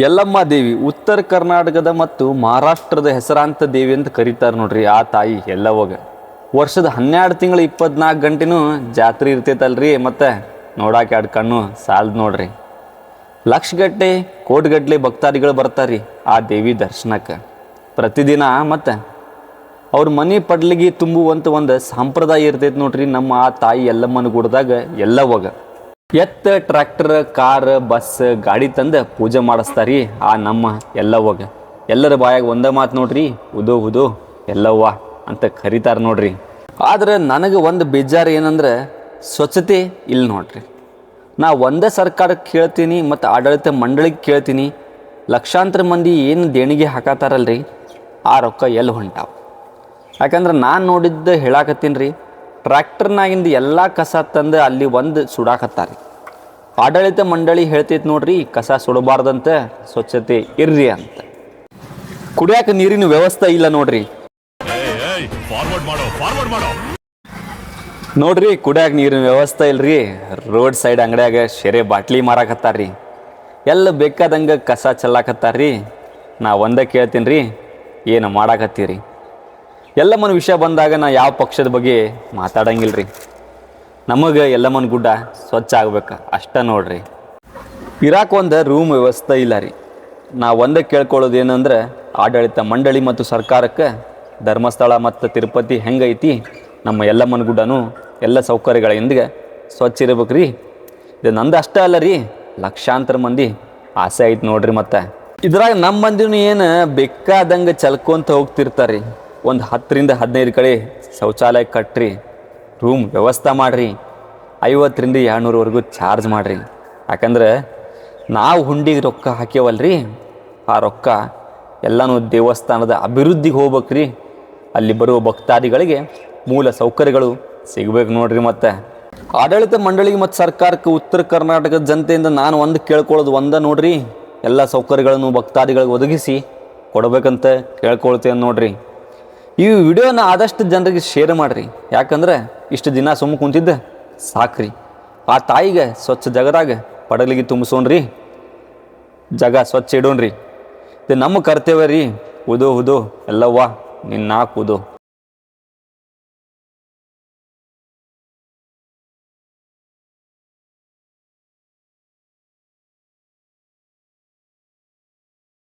ಯಲ್ಲಮ್ಮ ದೇವಿ, ಉತ್ತರ ಕರ್ನಾಟಕದ ಮತ್ತು ಮಹಾರಾಷ್ಟ್ರದ ಹೆಸರಾಂತ ದೇವಿ ಅಂತ ಕರೀತಾರೆ ನೋಡ್ರಿ ಆ ತಾಯಿ ಎಲ್ಲವಾಗ ವರ್ಷದ ಹನ್ನೆರಡು ತಿಂಗಳ ಇಪ್ಪತ್ನಾಲ್ಕು ಗಂಟೆನೂ ಜಾತ್ರೆ ಇರ್ತೈತಲ್ರಿ, ಮತ್ತು ನೋಡಾಕ ಎರಡು ಕಣ್ಣು ಸಾಲದು ನೋಡ್ರಿ. ಲಕ್ಷಗಟ್ಟಲೆ, ಕೋಟಿಗಟ್ಟಲೆ ಭಕ್ತಾದಿಗಳು ಬರ್ತಾರ್ರಿ ಆ ದೇವಿ ದರ್ಶನಕ್ಕೆ. ಪ್ರತಿದಿನ ಮತ್ತು ಅವ್ರ ಮನೆ ಪಡ್ಲಿಗೆ ತುಂಬುವಂಥ ಒಂದು ಸಂಪ್ರದಾಯ ಇರ್ತೈತೆ ನೋಡ್ರಿ ನಮ್ಮ ಆ ತಾಯಿ ಎಲ್ಲಮ್ಮನ ಗುಡ್ದಾಗ ಎಲ್ಲವಾಗ ಎತ್ತ ಟ್ರ್ಯಾಕ್ಟರ್, ಕಾರ್, ಬಸ್, ಗಾಡಿ ತಂದು ಪೂಜೆ ಮಾಡಿಸ್ತಾರಿ ಆ ನಮ್ಮ ಎಲ್ಲವಾಗ ಎಲ್ಲರ ಬಾಯಾಗ ಒಂದೇ ಮಾತು ನೋಡ್ರಿ, ಉದೋ ಉದೋ, ಎಲ್ಲವ್ವ ಅಂತ ಕರೀತಾರೆ ನೋಡ್ರಿ. ಆದ್ರೆ ನನಗೆ ಒಂದು ಬೇಜಾರು ಏನಂದ್ರೆ ಸ್ವಚ್ಛತೆ ಇಲ್ಲ ನೋಡ್ರಿ. ನಾ ಒಂದೇ ಸರ್ಕಾರಕ್ಕೆ ಕೇಳ್ತೀನಿ ಮತ್ತು ಆಡಳಿತ ಮಂಡಳಿಗೆ ಕೇಳ್ತೀನಿ, ಲಕ್ಷಾಂತರ ಮಂದಿ ಏನು ದೇಣಿಗೆ ಹಾಕತ್ತಾರಲ್ರಿ ಆ ರೊಕ್ಕ ಎಲ್ಲಿ ಹೊಂಟಾವ? ಯಾಕಂದ್ರೆ ನಾನು ನೋಡಿದ್ದು ಹೇಳಾಕತ್ತೀನಿ ರೀ ಟ್ರ್ಯಾಕ್ಟರ್ನಾಗಿಂದ ಎಲ್ಲ ಕಸ ತಂದು ಅಲ್ಲಿ ಒಂದು ಸುಡಾಕತ್ತಾರೆ ಆಡಳಿತ ಮಂಡಳಿ ಹೇಳ್ತೈತೆ ನೋಡ್ರಿ, ಕಸ ಸುಡಬಾರ್ದಂತ ಸ್ವಚ್ಛತೆ ಇರ್ರಿ ಅಂತ. ಕುಡಿಯಾಕ ನೀರಿನ ವ್ಯವಸ್ಥೆ ಇಲ್ಲ ನೋಡ್ರಿ. ನೋಡ್ರಿ, ಕುಡಿಯಾಕ ನೀರಿನ ವ್ಯವಸ್ಥೆ ಇಲ್ರಿ. ರೋಡ್ ಸೈಡ್ ಅಂಗಡಿಯಾಗ ಶೆರೆ ಬಾಟ್ಲಿ ಮಾರಾಕತ್ತಾರ್ರಿ ಎಲ್ಲ ಬೇಕಾದಂಗ ಕಸ ಚೆಲ್ಲಾಕತ್ತಾರ್ರಿ ನಾ ಒಂದೇ ಕೇಳ್ತೀನಿ ರೀ, ಏನು ಮಾಡಾಕತ್ತೀರಿ? ಎಲ್ಲಮ್ಮನ ವಿಷಯ ಬಂದಾಗ ನಾ ಯಾವ ಪಕ್ಷದ ಬಗ್ಗೆ ಮಾತಾಡಂಗಿಲ್ರಿ. ನಮಗೆ ಎಲ್ಲಮ್ಮನ ಗುಡ್ಡ ಸ್ವಚ್ಛ ಆಗ್ಬೇಕು, ಅಷ್ಟ ನೋಡ್ರಿ. ಇರಾಕ್ ಒಂದು ರೂಮ್ ವ್ಯವಸ್ಥೆ ಇಲ್ಲ ರೀ. ನಾ ಒಂದೇ ಕೇಳ್ಕೊಳ್ಳೋದು ಏನಂದ್ರೆ ಆಡಳಿತ ಮಂಡಳಿ ಮತ್ತು ಸರ್ಕಾರಕ್ಕೆ ಧರ್ಮಸ್ಥಳ ಮತ್ತು ತಿರುಪತಿ ಹೆಂಗೈತಿ, ನಮ್ಮ ಎಲ್ಲಮ್ಮನ ಗುಡ್ಡನೂ ಎಲ್ಲ ಸೌಕರ್ಯಗಳಿಂದ ಸ್ವಚ್ಛ ಇರ್ಬೇಕು ರೀ ಇದು ನಂದು ಅಷ್ಟೇ ಅಲ್ಲ ರೀ, ಲಕ್ಷಾಂತರ ಮಂದಿ ಆಸೆ ಐತೆ ನೋಡ್ರಿ ಮತ್ತೆ. ಇದ್ರಾಗ ನಮ್ಮ ಮಂದಿನೂ ಏನು ಬೇಕಾದಂಗೆ ಚಲ್ಕೊಂತ ಹೋಗ್ತಿರ್ತಾರೆ ಒಂದು ಹತ್ತರಿಂದ ಹದಿನೈದು ಕಡೆ ಶೌಚಾಲಯ ಕಟ್ಟಿರಿ ರೂಮ್ ವ್ಯವಸ್ಥೆ ಮಾಡಿರಿ, ಐವತ್ತರಿಂದ ಎರಡುನೂರವರೆಗೂ ಚಾರ್ಜ್ ಮಾಡಿರಿ. ಯಾಕಂದ್ರೆ ನಾವು ಹುಂಡಿಗೆ ರೊಕ್ಕ ಹಾಕ್ಯವಲ್ರಿ, ಆ ರೊಕ್ಕ ಎಲ್ಲನೂ ದೇವಸ್ಥಾನದ ಅಭಿವೃದ್ಧಿಗೆ ಹೋಗ್ಬೇಕ್ರಿ. ಅಲ್ಲಿ ಬರುವ ಭಕ್ತಾದಿಗಳಿಗೆ ಮೂಲ ಸೌಕರ್ಯಗಳು ಸಿಗಬೇಕು ನೋಡ್ರಿ ಮತ್ತೆ. ಆಡಳಿತ ಮಂಡಳಿಗೆ ಮತ್ತು ಸರ್ಕಾರಕ್ಕೆ ಉತ್ತರ ಕರ್ನಾಟಕದ ಜನತೆಯಿಂದ ನಾನು ಒಂದು ಕೇಳ್ಕೊಳ್ಳೋದು ಒಂದ ನೋಡ್ರಿ, ಎಲ್ಲ ಸೌಕರ್ಯಗಳನ್ನು ಭಕ್ತಾದಿಗಳಿಗೆ ಒದಗಿಸಿ ಕೊಡಬೇಕಂತ ಕೇಳ್ಕೊಳ್ತೇನೆ ನೋಡ್ರಿ. ಈ ವಿಡಿಯೋನ ಆದಷ್ಟು ಜನರಿಗೆ ಶೇರ್ ಮಾಡಿರಿ. ಯಾಕಂದ್ರೆ ಇಷ್ಟು ದಿನ ಸುಮ್ಮ ಕುಂತಿದ್ದ ಸಾಕ್ರಿ. ಆ ತಾಯಿಗೆ ಸ್ವಚ್ಛ ಜಗದಾಗ ಪಡಲಿಗೆ ತುಂಬಿಸೋಣ್ರಿ. ಜಗ ಸ್ವಚ್ಛ ಇಡೋಣ್ರಿ. ಇದು ನಮ್ಮ ಕರ್ತವ್ಯ ರೀ. ಉದೋ ಉದೋ, ಎಲ್ಲವ್ವ, ನಿನ್ನ ಕೂದು.